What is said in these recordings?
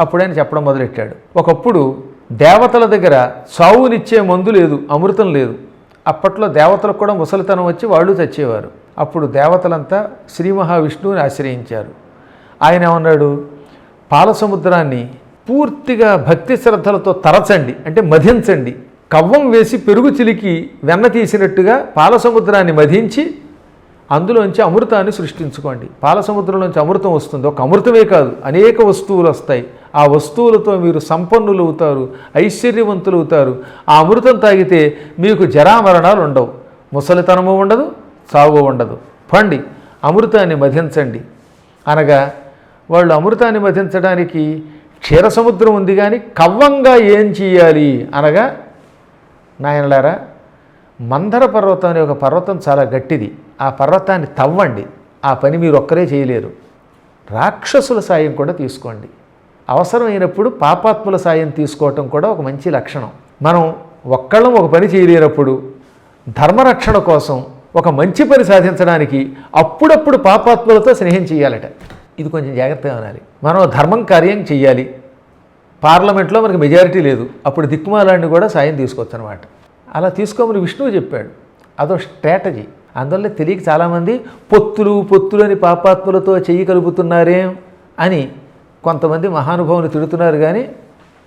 అప్పుడు ఆయన చెప్పడం మొదలెట్టాడు. ఒకప్పుడు దేవతల దగ్గర సావునిచ్చే మందు లేదు అమృతం లేదు. అప్పట్లో దేవతలకు కూడా ముసలితనం వచ్చి వాళ్ళు చచ్చేవారు అప్పుడు దేవతలంతా శ్రీ మహావిష్ణువుని ఆశ్రయించారు. ఆయన ఏమన్నాడు? పాల సముద్రాన్ని పూర్తిగా భక్తి శ్రద్ధలతో తరచండి అంటే మధించండి. కవ్వం వేసి పెరుగు చిలికి వెన్న తీసినట్టుగా పాల సముద్రాన్ని మధించి అందులోంచి అమృతాన్ని సృష్టించుకోండి. పాల సముద్రంలోంచి అమృతం వస్తుంది. ఒక అమృతమే కాదు అనేక వస్తువులు వస్తాయి. ఆ వస్తువులతో మీరు సంపన్నులు అవుతారు ఐశ్వర్యవంతులు అవుతారు ఆ అమృతం తాగితే మీకు జరామరణాలు ఉండవు. ముసలితనము ఉండదు సాగు ఉండదు. పండి అమృతాన్ని మధించండి. అనగా వాళ్ళు అమృతాన్ని మధించడానికి క్షీర సముద్రం ఉంది కానీ కవ్వంగా ఏం చేయాలి? అనగా నాయనలారా మందర పర్వతం అనే ఒక పర్వతం చాలా గట్టిది. ఆ పర్వతాన్ని తవ్వండి. ఆ పని మీరు ఒక్కరే చేయలేరు. రాక్షసుల సాయం కూడా తీసుకోండి. అవసరమైనప్పుడు పాపాత్ముల సాయం తీసుకోవటం కూడా ఒక మంచి లక్షణం. మనం ఒక్కళ్ళం ఒక పని చేయలేనప్పుడు ధర్మరక్షణ కోసం ఒక మంచి పని సాధించడానికి అప్పుడప్పుడు పాపాత్ములతో స్నేహం చేయాలట. ఇది కొంచెం జాగ్రత్తగా ఉండాలి మనం ధర్మం కార్యం చేయాలి పార్లమెంట్లో మనకి మెజారిటీ లేదు. అప్పుడు దిక్కుమాలాన్ని కూడా సాయం తీసుకోవచ్చు అనమాట అలా తీసుకోమని విష్ణువు చెప్పాడు. అదో స్ట్రాటజీ. అందువల్ల తెలియక చాలామంది పొత్తులు పొత్తులు అని పాపాత్ములతో చెయ్యి కలుపుతున్నారే అని కొంతమంది మహానుభావులు తిడుతున్నారు కానీ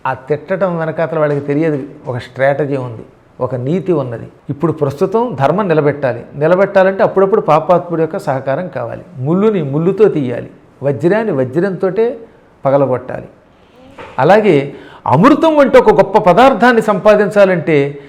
ఆ తిట్టడం వెనకాతల వాళ్ళకి తెలియదు. ఒక స్ట్రాటజీ ఉంది. ఒక నీతి ఉన్నది. ఇప్పుడు ప్రస్తుతం ధర్మం నిలబెట్టాలి. నిలబెట్టాలంటే అప్పుడప్పుడు పాపాత్ముడి యొక్క సహకారం కావాలి. ముళ్ళుని ముళ్ళుతో తీయాలి. వజ్రాన్ని వజ్రంతో పగలగొట్టాలి. అలాగే అమృతం వంటి ఒక గొప్ప పదార్థాన్ని సంపాదించాలంటే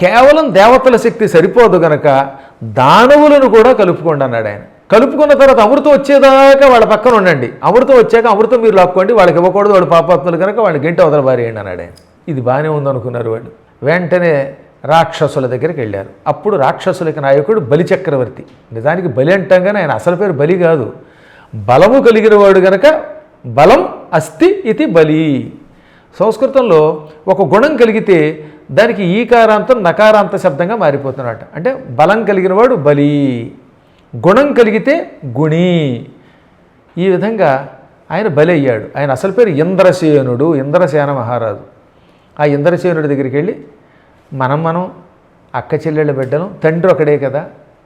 కేవలం దేవతల శక్తి సరిపోదు గనక దానవులను కూడా కలుపుకోండి అన్నాడు ఆయన. కలుపుకున్న తర్వాత అమృతం వచ్చేదాకా వాళ్ళ పక్కన ఉండండి. అమృతం వచ్చాక అమృతం మీరు లాక్కోండి వాళ్ళకి ఇవ్వకూడదు వాడు పాపాత్ములు కనుక వాళ్ళ గంట అవతల బారేయండి అన్నాడు ఆయన. ఇది బాగానే ఉందనుకున్నారు వాళ్ళు. వెంటనే రాక్షసుల దగ్గరికి వెళ్ళారు. అప్పుడు రాక్షసులకి నాయకుడు బలి చక్రవర్తి. నిజానికి బలి అంటాగానే ఆయన అసలు పేరు బలి కాదు. బలము కలిగిన వాడు గనక బలం అస్థి ఇది బలి. సంస్కృతంలో ఒక గుణం కలిగితే దానికి ఈకారాంతం నకారాంత శబ్దంగా మారిపోతున్నట అంటే బలం కలిగిన వాడు బలి. గుణం కలిగితే గుణి. ఈ విధంగా ఆయన బలి అయ్యాడు. ఆయన అసలు పేరు ఇంద్రసేనుడు ఇంద్రసేన మహారాజు. ఆ ఇంద్రసేనుడి దగ్గరికి వెళ్ళి మనం మనం అక్క చెల్లెళ్ళ బిడ్డలం తండ్రి ఒకడే కదా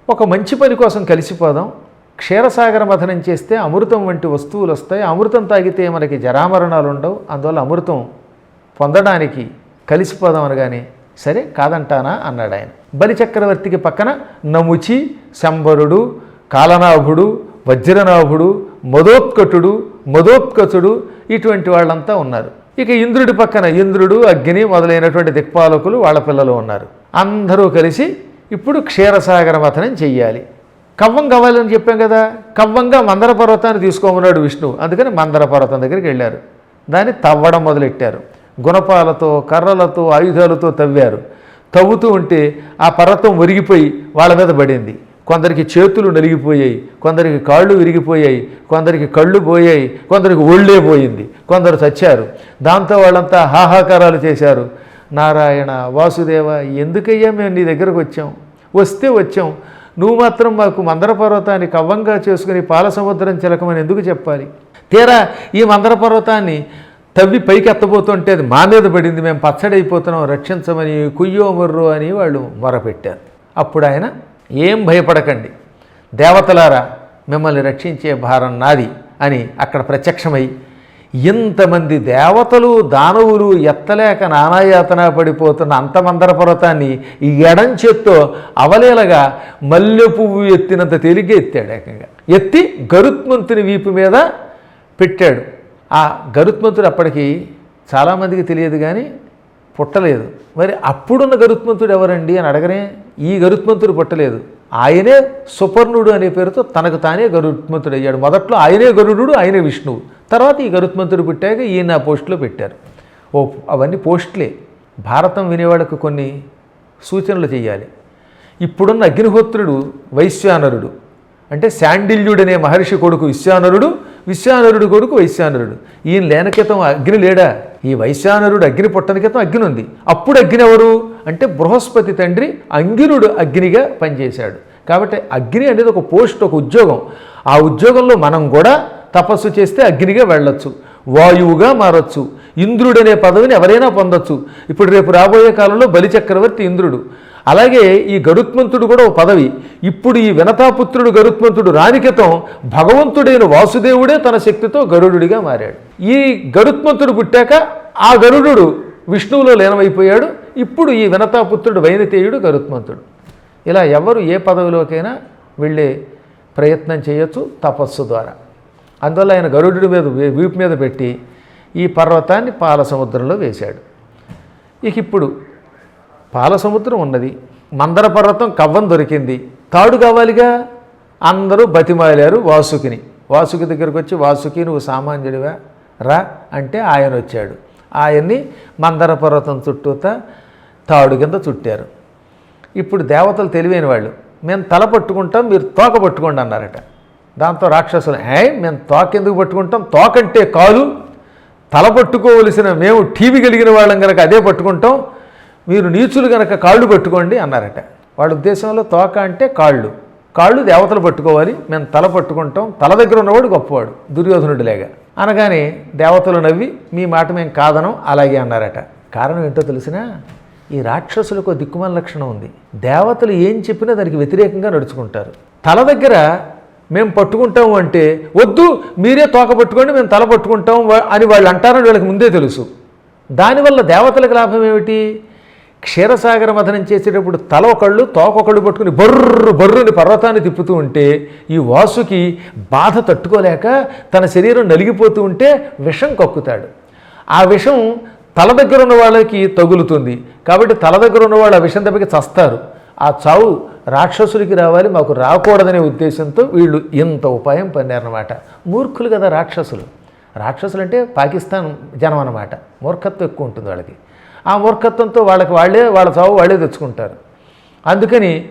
ఒక మంచి పని కోసం కలిసిపోదాం. క్షీరసాగర మథనం చేస్తే అమృతం వంటి వస్తువులు వస్తాయి. అమృతం తాగితే మనకి జరామరణాలు ఉండవు అందువల్ల అమృతం పొందడానికి కలిసిపోదాం అనగానే సరే కాదంటానా? అన్నాడు ఆయన. బలిచక్రవర్తికి పక్కన నముచి శంబరుడు కాలనాభుడు వజ్రనాభుడు మదోత్కటుడు మదోత్కచుడు ఇటువంటి వాళ్ళంతా ఉన్నారు. ఇక ఇంద్రుడి పక్కన ఇంద్రుడు అగ్ని మొదలైనటువంటి దిక్పాలకులు వాళ్ళ పిల్లలు ఉన్నారు. అందరూ కలిసి ఇప్పుడు క్షీరసాగర మథనం చెయ్యాలి. కవ్వం కావాలని చెప్పాం కదా? కవ్వంగా మందర పర్వతాన్ని తీసుకోమన్నాడు విష్ణువు అందుకని మందర పర్వతం దగ్గరికి వెళ్ళారు. దాన్ని తవ్వడం మొదలెట్టారు. గుణపాలతో కర్రలతో ఆయుధాలతో తవ్వారు. తవ్వుతూ ఉంటే ఆ పర్వతం ఒరిగిపోయి వాళ్ళ మీద పడింది. కొందరికి చేతులు నలిగిపోయాయి కొందరికి కాళ్ళు విరిగిపోయాయి కొందరికి కళ్ళు పోయాయి కొందరికి ఒళ్ళే పోయింది. కొందరు చచ్చారు. దాంతో వాళ్ళంతా హాహాకారాలు చేశారు. నారాయణ వాసుదేవ ఎందుకయ్యా మేము నీ దగ్గరకు వచ్చాం? వస్తే వచ్చాం. నువ్వు మాత్రం మాకు మందర పర్వతాన్ని కవ్వంగా చేసుకుని పాల సముద్రం చిలకమని ఎందుకు చెప్పాలి? తీరా ఈ మందర పర్వతాన్ని తవ్వి పైకి ఎత్తబోతుంటే అది మా మీద పడింది మేము పచ్చడైపోతున్నాం రక్షించమని కుయ్యో మొర్రో అని వాళ్ళు మొరపెట్టారు. అప్పుడు ఆయన ఏం భయపడకండి దేవతలారా మిమ్మల్ని రక్షించే భారం నాది అని అక్కడ ప్రత్యక్షమై ఇంతమంది దేవతలు దానవులు ఎత్తలేక నానాయాతన పడిపోతున్న అంతమందర పర్వతాన్ని ఈ ఎడం చేత్తో అవలేలగా మల్లె పువ్వు ఎత్తినంత తేలిగ్గా ఎత్తాడు ఏకంగా. ఎత్తి గరుత్మంతుని వీపు మీద పెట్టాడు. ఆ గరుత్మంతుడు అప్పటికి చాలామందికి తెలియదు కానీ పుట్టలేదు. మరి అప్పుడున్న గరుత్మంతుడు ఎవరండి అని అడగనే ఈ గరుత్మంతుడు పుట్టలేదు. ఆయనే సుపర్ణుడు అనే పేరుతో తనకు తానే గరుత్మంతుడు అయ్యాడు. మొదట్లో ఆయనే గరుడు ఆయనే విష్ణువు. తర్వాత ఈ గరుత్మంతుడు పుట్టాక ఈయన ఆ పోస్టులో పెట్టారు. ఓ అవన్నీ పోస్టులే. భారతం వినేవాళ్ళకు కొన్ని సూచనలు చేయాలి ఇప్పుడున్న అగ్నిహోత్రుడు వైశ్వానరుడు అంటే శాండిల్యుడనే మహర్షి కొడుకు విశ్వానరుడు విశ్వానరుడు కొడుకు వైశ్యానరుడు. ఈయన లేని క్రితం అగ్ని లేడా? ఈ వైశ్యానరుడు అగ్ని పుట్టని క్రితం అగ్ని ఉంది. అప్పుడు అగ్ని ఎవరు? అంటే బృహస్పతి తండ్రి అంగిరుడు అగ్నిగా పనిచేశాడు. కాబట్టి అగ్ని అనేది ఒక పోస్ట్ ఒక ఉద్యోగం. ఆ ఉద్యోగంలో మనం కూడా తపస్సు చేస్తే అగ్నిగా వెళ్ళొచ్చు. వాయువుగా మారొచ్చు. ఇంద్రుడనే పదవిని ఎవరైనా పొందొచ్చు. ఇప్పుడు రేపు రాబోయే కాలంలో బలిచక్రవర్తి ఇంద్రుడు. అలాగే ఈ గరుత్మంతుడు కూడా ఒక పదవి. ఇప్పుడు ఈ వినతాపుత్రుడు గరుత్మంతుడు రానికితం భగవంతుడైన వాసుదేవుడే తన శక్తితో గరుడుడిగా మారాడు. ఈ గరుత్మంతుడు పుట్టాక ఆ గరుడు విష్ణువులో లీనమైపోయాడు. ఇప్పుడు ఈ వినతాపుత్రుడు వైనతేయుడు గరుత్మంతుడు. ఇలా ఎవరు ఏ పదవిలోకైనా వెళ్ళే ప్రయత్నం చేయొచ్చు తపస్సు ద్వారా. అందువల్ల ఆయన గరుడు మీద వీ- వీపు మీద పెట్టి ఈ పర్వతాన్ని పాల సముద్రంలో వేశాడు. ఇక ఇప్పుడు పాల సముద్రం ఉన్నది. మందర పర్వతం కవ్వం దొరికింది. తాడు కావాలిగా? అందరూ బతిమాలారు వాసుకిని. వాసుకి దగ్గరకు వచ్చి వాసుకి నువ్వు సామాన్యుడివా? రా అంటే ఆయన వచ్చాడు ఆయన్ని మందర పర్వతం చుట్టూతా తాడు కింద చుట్టారు. ఇప్పుడు దేవతలు తెలివైన వాళ్ళు మేము తల పట్టుకుంటాం మీరు తోక పట్టుకోండి అన్నారట. దాంతో రాక్షసులు ఏ మేము తోక ఎందుకు పట్టుకుంటాం? తోకంటే కాలు. తల పట్టుకోవలసిన మేము టీవీ కలిగిన వాళ్ళం కనుక అదే పట్టుకుంటాం. మీరు నీచులు కనుక కాళ్ళు పట్టుకోండి అన్నారట. వాళ్ళ ఉద్దేశంలో తోక అంటే కాళ్ళు. కాళ్ళు దేవతలు పట్టుకోవాలి మేము తల పట్టుకుంటాం తల దగ్గర ఉన్నవాడు గొప్పవాడు దుర్యోధనుడిలేగా అనగానే దేవతలు నవ్వి మీ మాట మేము కాదనం అలాగే అన్నారట. కారణం ఏంటో తెలిసినా ఈ రాక్షసులకు ఒక దిక్కుమాల లక్షణం ఉంది. దేవతలు ఏం చెప్పినా దానికి వ్యతిరేకంగా నడుచుకుంటారు. తల దగ్గర మేము పట్టుకుంటాము అంటే వద్దు మీరే తోక పట్టుకోండి మేము తల పట్టుకుంటాం వా- అని వాళ్ళు అంటారని వీళ్ళకి ముందే తెలుసు. దానివల్ల దేవతలకు లాభం ఏమిటి? క్షీరసాగర మథనం చేసేటప్పుడు తల ఒకళ్ళు తోకొకళ్ళు పట్టుకుని బర్రు బర్రుని పర్వతాన్ని తిప్పుతూ ఉంటే ఈ వాసుకి బాధ తట్టుకోలేక తన శరీరం నలిగిపోతూ ఉంటే విషం కక్కుతాడు. ఆ విషం తల దగ్గర ఉన్న వాళ్ళకి తగులుతుంది. కాబట్టి తల దగ్గర ఉన్న వాళ్ళు ఆ విషం దెబ్బకి చస్తారు. ఆ చావు రాక్షసులకి రావాలి మాకు రాకూడదనే ఉద్దేశంతో వీళ్ళు ఇంత ఉపాయం పన్నారనమాట మూర్ఖులు కదా రాక్షసులు. రాక్షసులు అంటే పాకిస్తాన్ జనం అన్నమాట. మూర్ఖత్వం ఎక్కువ ఉంటుంది వాళ్ళకి. ఆ మూర్ఖత్వంతో వాళ్ళకి వాళ్ళే వాళ్ళ చావు వాళ్ళే తెచ్చుకుంటారు. అందుకని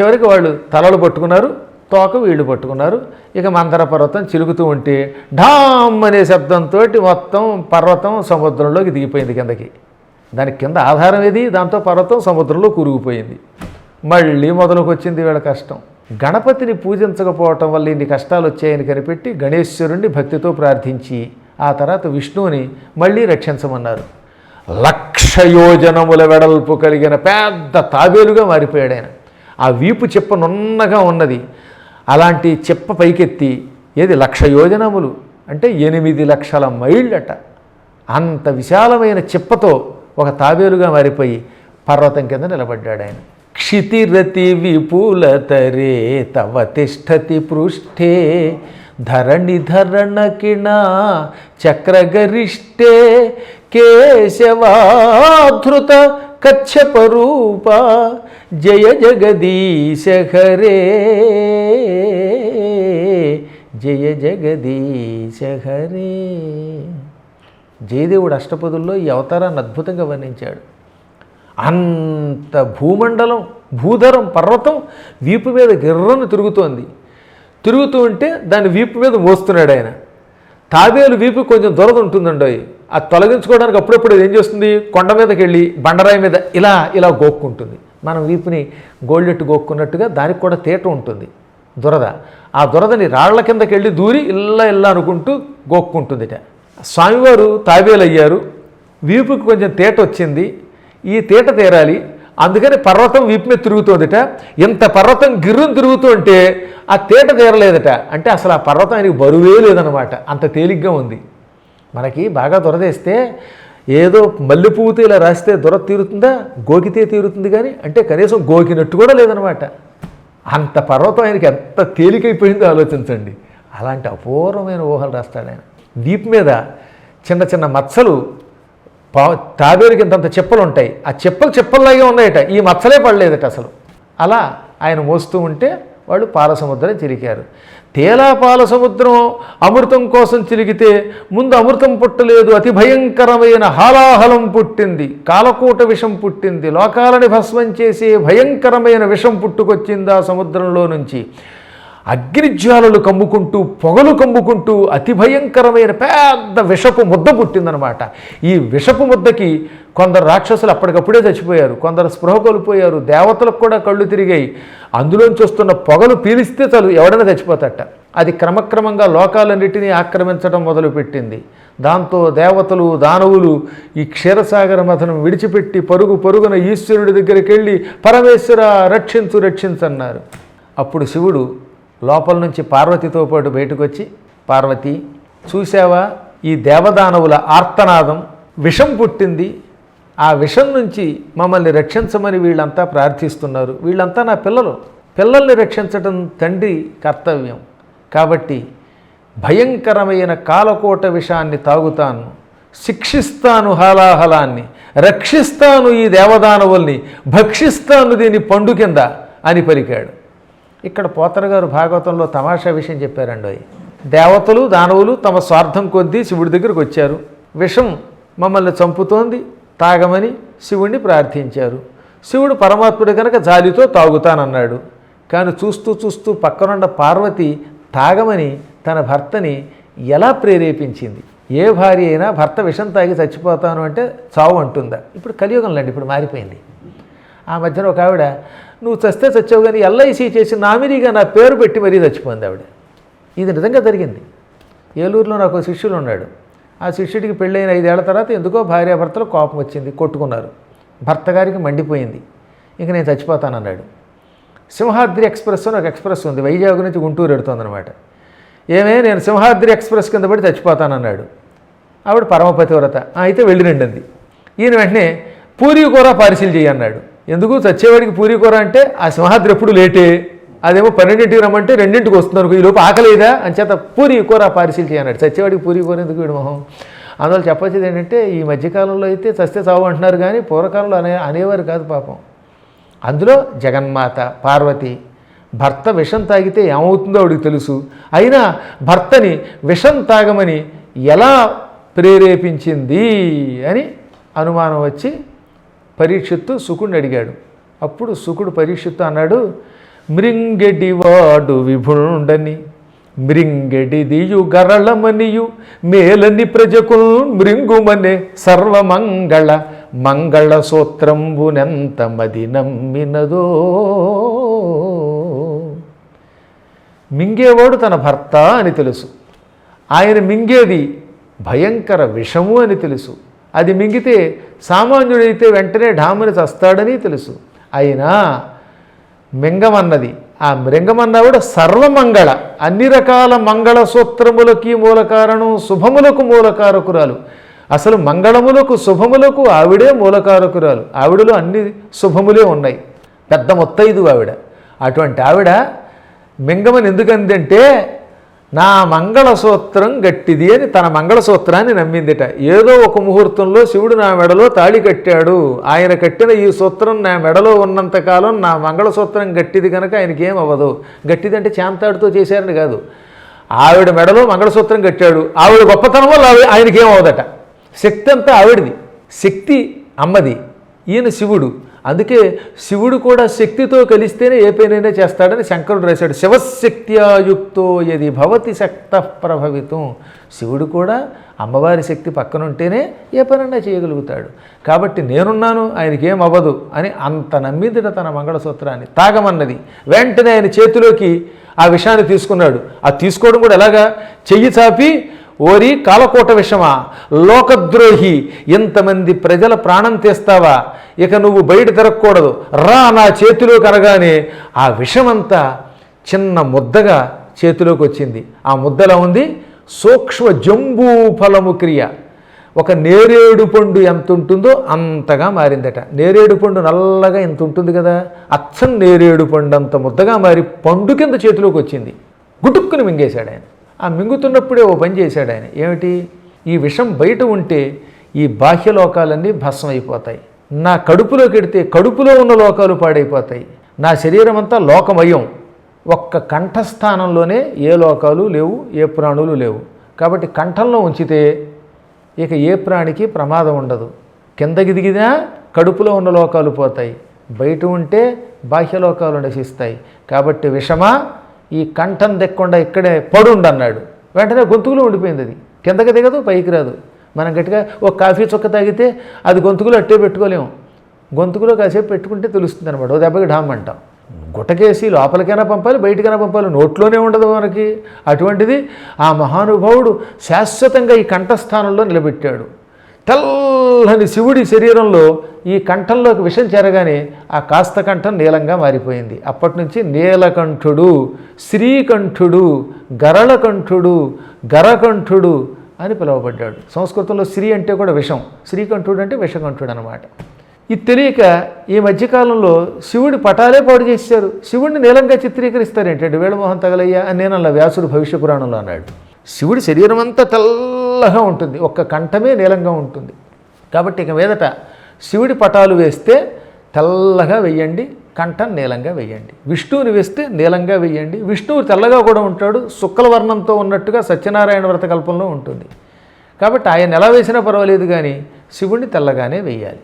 చివరికి వాళ్ళు తలలు పట్టుకున్నారు తోక వీళ్ళు పట్టుకున్నారు. ఇక మందర పర్వతం చిలుగుతూ ఉంటే ఢామ్ అనే శబ్దంతో మొత్తం పర్వతం సముద్రంలోకి దిగిపోయింది కిందకి. దానికి కింద ఆధారం ఏది? దాంతో పర్వతం సముద్రంలో కూరుకుపోయింది. మళ్ళీ మొదలుకొచ్చింది వీళ్ళ కష్టం. గణపతిని పూజించకపోవటం వల్ల ఇన్ని కష్టాలు వచ్చాయని కనిపెట్టి గణేశ్వరుణ్ణి భక్తితో ప్రార్థించి ఆ తర్వాత విష్ణువుని మళ్ళీ రక్షించమన్నారు. లక్ష యోజనముల వెడల్పు కలిగిన పెద్ద తాబేలుగా మారిపోయాడు ఆయన. ఆ వీపు చెప్ప నున్నగా ఉన్నది. అలాంటి చెప్ప పైకెత్తి ఏది లక్ష యోజనములు అంటే ఎనిమిది లక్షల మైళ్ళట. అంత విశాలమైన చెప్పతో ఒక తాబేలుగా మారిపోయి పర్వతం కింద నిలబడ్డాడు ఆయన. క్షితిరతి విపులతరే తవ తిష్టతి పృష్ఠే. ధరణి ధరణ కిణ చక్రగరిష్టే కేశవాధృత కచ్చపరూప జయ జగదీశ హరే జయ జగదీశ హరే జయదేవుడు అష్టపదుల్లో ఈ అవతారాన్ని అద్భుతంగా వర్ణించాడు. అంత భూమండలం భూధరం పర్వతం వీపు మీద గిర్రను తిరుగుతోంది. తిరుగుతూ ఉంటే దాన్ని వీపు మీద మోస్తున్నాడు ఆయన. తాబేలు వీపు కొంచెం దొరద ఉంటుందండి ఆ తొలగించుకోవడానికి అప్పుడప్పుడు ఏం చేస్తుంది? కొండ మీదకి వెళ్ళి బండరాయి మీద ఇలా ఇలా గోక్కుంటుంది. మనం వీపుని గోల్డెట్టు గోక్కున్నట్టుగా దానికి కూడా తేట ఉంటుంది. దురద. ఆ దురదని రాళ్ళ కిందకి వెళ్ళి దూరి ఇల్లా ఇల్లా అనుకుంటూ గోక్కుంటుందిట. స్వామివారు తాబేలు అయ్యారు వీపుకి కొంచెం తేట వచ్చింది. ఈ తేట తీరాలి. అందుకని పర్వతం వీపు మీద తిరుగుతోందిట. ఇంత పర్వతం గిర్రును తిరుగుతూ ఉంటే ఆ తేట తీరలేదట. అంటే అసలు ఆ పర్వతం ఆయనకి బరువే లేదనమాట అంత తేలిగ్గా ఉంది. మనకి బాగా దొరదేస్తే ఏదో మల్లె ఇలా రాస్తే దొర తీరుతుందా? గోకితే తీరుతుంది కానీ అంటే కనీసం గోకినట్టు కూడా లేదనమాట అంత పర్వతం ఆయనకి ఎంత తేలికైపోయిందో ఆలోచించండి. అలాంటి అపూర్వమైన ఊహలు రాస్తాడు ఆయన. దీప్ మీద చిన్న చిన్న మచ్చలు పా తాబేరుకి ఇంతంత చెప్పులు ఉంటాయి. ఆ చెప్పులు చెప్పల్లాగే ఉన్నాయట. ఈ మచ్చలే పడలేదట అసలు. అలా ఆయన మోస్తూ ఉంటే వాళ్ళు పాలసముద్రం చిలికారు తేలా పాలసముద్రం అమృతం కోసం చిరిగితే ముందు అమృతం పుట్టలేదు అతి భయంకరమైన హాలాహలం పుట్టింది కాలకూట విషం పుట్టింది లోకాలని భస్మం చేసే భయంకరమైన విషం పుట్టుకొచ్చింది ఆ సముద్రంలో నుంచి. అగ్నిజ్వాలలు కమ్ముకుంటూ పొగలు కమ్ముకుంటూ అతి భయంకరమైన పెద్ద విషపు ముద్ద పుట్టిందనమాట ఈ విషపు ముద్దకి కొందరు రాక్షసులు అప్పటికప్పుడే చచ్చిపోయారు. కొందరు స్పృహ కోల్పోయారు. దేవతలకు కూడా కళ్ళు తిరిగాయి. అందులోంచి వస్తున్న పొగలు పీలిస్తే చాలు ఎవడైనా చచ్చిపోతాట అది క్రమక్రమంగా లోకాలన్నిటినీ ఆక్రమించడం మొదలుపెట్టింది. దాంతో దేవతలు దానవులు ఈ క్షీరసాగర మథనం విడిచిపెట్టి పరుగు పరుగున ఈశ్వరుడి దగ్గరికి వెళ్ళి పరమేశ్వర రక్షించు రక్షించన్నారు అప్పుడు శివుడు లోపల నుంచి పార్వతితో పాటు బయటకు వచ్చి పార్వతి చూసావా ఈ దేవదానవుల ఆర్తనాదం విషం పుట్టింది. ఆ విషం నుంచి మమ్మల్ని రక్షించమని వీళ్ళంతా ప్రార్థిస్తున్నారు. వీళ్ళంతా నా పిల్లలు. పిల్లల్ని రక్షించడం తండ్రి కర్తవ్యం. కాబట్టి భయంకరమైన కాలకోట విషాన్ని తాగుతాను. శిక్షిస్తాను హలాహలాన్ని. రక్షిస్తాను ఈ దేవదానవుల్ని. భక్షిస్తాను దీని పండు కింద అని పలికాడు. ఇక్కడ పోతన గారు భాగవతంలో తమాషా విషయం చెప్పారండి దేవతలు దానవులు తమ స్వార్థం కొద్దీ శివుడి దగ్గరకు వచ్చారు. విషం మమ్మల్ని చంపుతోంది తాగమని శివుణ్ణి ప్రార్థించారు. శివుడు పరమాత్ముడు కనుక జాలితో తాగుతానన్నాడు. కానీ చూస్తూ చూస్తూ పక్కనున్న పార్వతి తాగమని తన భర్తని ఎలా ప్రేరేపించింది? ఏ భార్య అయినా భర్త విషం తాగి చచ్చిపోతాను అంటే చావు అంటుందా? ఇప్పుడు కలియుగంలో అండి ఇప్పుడు మారిపోయింది. ఆ మధ్యన ఒక ఆవిడ నువ్వు చస్తే చచ్చావు కానీ ఎల్ఐసి చేసి నామినీగా నా పేరు పెట్టి మరీ చచ్చిపోయింది ఆవిడ. ఇది నిజంగా జరిగింది. ఏలూరులో నాకు శిష్యులు ఉన్నాడు. ఆ శిష్యుడికి పెళ్ళైన ఐదేళ్ళ తర్వాత ఎందుకో భార్యాభర్తలు కోపం వచ్చింది కొట్టుకున్నారు. భర్త గారికి మండిపోయింది. ఇంక నేను చచ్చిపోతానన్నాడు. సింహాద్రి ఎక్స్ప్రెస్ అని ఒక ఎక్స్ప్రెస్ ఉంది. వైజాగ్ నుంచి గుంటూరు వెడుతుందన్నమాట ఏమే నేను సింహాద్రి ఎక్స్ప్రెస్ కింద పడి చచ్చిపోతానన్నాడు. ఆవిడ పరమపతివ్రత. వ్రత అయితే వెళ్ళి అంది. ఈయన వెంటనే పూరి కూర పార్సిల్ చేయన్నాడు ఎందుకు చచ్చేవాడికి పూరీ కూర అంటే ఆ సింహాద్రి ఎప్పుడు లేటే? అదేమో పన్నెండింటికి రమ్మంటే రెండింటికి వస్తున్నారు ఈ లోపు ఆకలేదా? అంచేత పూరి కూర పార్సిల్ చేయన్నాడు చచ్చేవాడికి పూరి కూర ఎందుకు వీడు మొహం? అందువల్ల చెప్పొచ్చేది ఏంటంటే ఈ మధ్యకాలంలో అయితే చస్తే చావు అంటున్నారు కానీ పూర్వకాలంలో అనే అనేవారు కాదు పాపం. అందులో జగన్మాత పార్వతి భర్త విషం తాగితే ఏమవుతుందో ఆవిడికి తెలుసు. అయినా భర్తని విషం తాగమని ఎలా ప్రేరేపించింది అని అనుమానం వచ్చి పరీక్షిత్తు సుకుడిని అడిగాడు. అప్పుడు సుకుడు పరీక్షిత్తు అన్నాడు మృంగెడివాడు విభుణుండని మృంగెడిదియు గరళమనియు మేలని ప్రజకు మృంగుమనే సర్వమంగళ మంగళ సూత్రంబునెంత మది నమ్మినదో. మింగేవాడు తన భర్త అని తెలుసు. ఆయన మింగేది భయంకర విషము అని తెలుసు. అది మింగితే సామాన్యుడైతే వెంటనే ఢామని చస్తాడని తెలుసు. అయినా మింగమన్నది ఆ మృంగమన్నవిడ సర్వమంగళ అన్ని రకాల మంగళ సూత్రములకి మూలకారణం శుభములకు మూలకారకురాలు అసలు మంగళములకు శుభములకు ఆవిడే మూలకారకురాలు ఆవిడలో అన్ని శుభములే ఉన్నాయి. పెద్ద మొత్తైదు ఆవిడ. అటువంటి ఆవిడ మింగమని ఎందుకందంటే నా మంగళసూత్రం గట్టిది అని తన మంగళసూత్రాన్ని నమ్మిందిట. ఏదో ఒక ముహూర్తంలో శివుడు నా మెడలో తాళి కట్టాడు. ఆయన కట్టిన ఈ సూత్రం నా మెడలో ఉన్నంతకాలం నా మంగళసూత్రం గట్టిది కనుక ఆయనకి ఏం అవ్వదు. గట్టిదంటే చాంతాడుతో చేశారని కాదు. ఆవిడ మెడలో మంగళసూత్రం కట్టాడు. ఆవిడ గొప్పతనం వల్ల ఆయనకేం అవ్వదట. శక్తి అంతా ఆవిడది. శక్తి అమ్మది. ఈయన శివుడు. అందుకే శివుడు కూడా శక్తితో కలిస్తేనే ఏ పైనైనా చేస్తాడని శంకరుడు రాశాడు. శివశక్త్యాయుక్తో యది భవతి శక్త ప్రభవితం. శివుడు కూడా అమ్మవారి శక్తి పక్కనుంటేనే ఏ పనైనా చేయగలుగుతాడు. కాబట్టి నేనున్నాను ఆయనకి ఏం అవ్వదు అని అంత నమ్మిదిట తన మంగళసూత్రాన్ని. తాగమన్నది. వెంటనే ఆయన చేతిలోకి ఆ విషయాన్ని తీసుకున్నాడు. ఆ తీసుకోవడం కూడా ఎలాగా? చెయ్యి చాపి ఓరి కాలకోట విషమా? లోకద్రోహి ఇంతమంది ప్రజల ప్రాణం తీస్తావా? ఇక నువ్వు బయట తిరగకూడదు. రా నా చేతిలో కనగానే ఆ విషమంతా చిన్న ముద్దగా చేతిలోకి వచ్చింది. ఆ ముద్దలా ఉంది? సూక్ష్మ జంబూ ఫలము క్రియ. ఒక నేరేడు పండు ఎంత ఉంటుందో అంతగా మారిందట. నేరేడు పండు నల్లగా ఇంత ఉంటుంది కదా? అచ్చం నేరేడు పండు అంత ముద్దగా మారి పండు కింద చేతిలోకి వచ్చింది. గుటుక్కుని మింగేశాడు ఆయన. ఆ మింగుతున్నప్పుడే ఓ పని చేశాడు ఆయన. ఏమిటి? ఈ విషం బయట ఉంటే ఈ బాహ్య లోకాలన్నీ భస్మం అయిపోతాయి నా కడుపులోకి ఎడితే కడుపులో ఉన్న లోకాలు పాడైపోతాయి. నా శరీరం అంతా లోకమయం. ఒక్క కంఠస్థానంలోనే ఏ లోకాలు లేవు ఏ ప్రాణులు లేవు. కాబట్టి కంఠంలో ఉంచితే ఇక ఏ ప్రాణికి ప్రమాదం ఉండదు. కిందకి దిగినా కడుపులో ఉన్న లోకాలు పోతాయి. బయట ఉంటే బాహ్య లోకాలు నశిస్తాయి. కాబట్టి విషమా? ఈ కంఠం దెక్కుండా ఇక్కడే పడుండు అన్నాడు. వెంటనే గొంతుకులో ఉండిపోయింది అది. కిందకి దిగదు పైకి రాదు. మనం గట్టిగా ఒక కాఫీ చుక్క తాగితే అది గొంతుకులో అట్టే పెట్టుకోలేము. గొంతుకులో కాసేపు పెట్టుకుంటే తెలుస్తుంది అనమాట ఓ దెబ్బకి ఢామ్ అంటాం. గుటకేసి లోపలికైనా పంపాలి బయటికైనా పంపాలి. నోట్లోనే ఉండదు మనకి. అటువంటిది ఆ మహానుభావుడు శాశ్వతంగా ఈ కంఠస్థానంలో నిలబెట్టాడు. తెల్లని శివుడి శరీరంలో ఈ కంఠంలోకి విషం చేరగానే ఆ కాస్త కంఠం నీలంగా మారిపోయింది. అప్పటి నుంచి నీలకంఠుడు శ్రీకంఠుడు గరళకంఠుడు గరకంఠుడు అని పిలువబడ్డాడు. సంస్కృతంలో శ్రీ అంటే కూడా విషం శ్రీకంఠుడు అంటే విషకంఠుడు అనమాట ఇది తెలియక ఈ మధ్యకాలంలో శివుడి పటాలే పాడు చేశారు. శివుడిని నీలంగా చిత్రీకరిస్తారు ఏంటంటే వేణుమోహన్ తగలయ్య అని నేను అలా వ్యాసుడు భవిష్య పురాణంలో అన్నాడు. శివుడి శరీరం అంతా నల్లగా ఉంటుంది. ఒక్క కంఠమే నీలంగా ఉంటుంది. కాబట్టి ఇక మీదట శివుడి పటాలు వేస్తే తెల్లగా వెయ్యండి కంఠం నీలంగా వెయ్యండి. విష్ణువుని వేస్తే నీలంగా వెయ్యండి. విష్ణువు తెల్లగా కూడా ఉంటాడు శుక్ల వర్ణంతో ఉన్నట్టుగా సత్యనారాయణ వ్రత కల్పంలో ఉంటుంది. కాబట్టి ఆయన ఎలా వేసినా పర్వాలేదు కానీ శివుడిని తెల్లగానే వెయ్యాలి.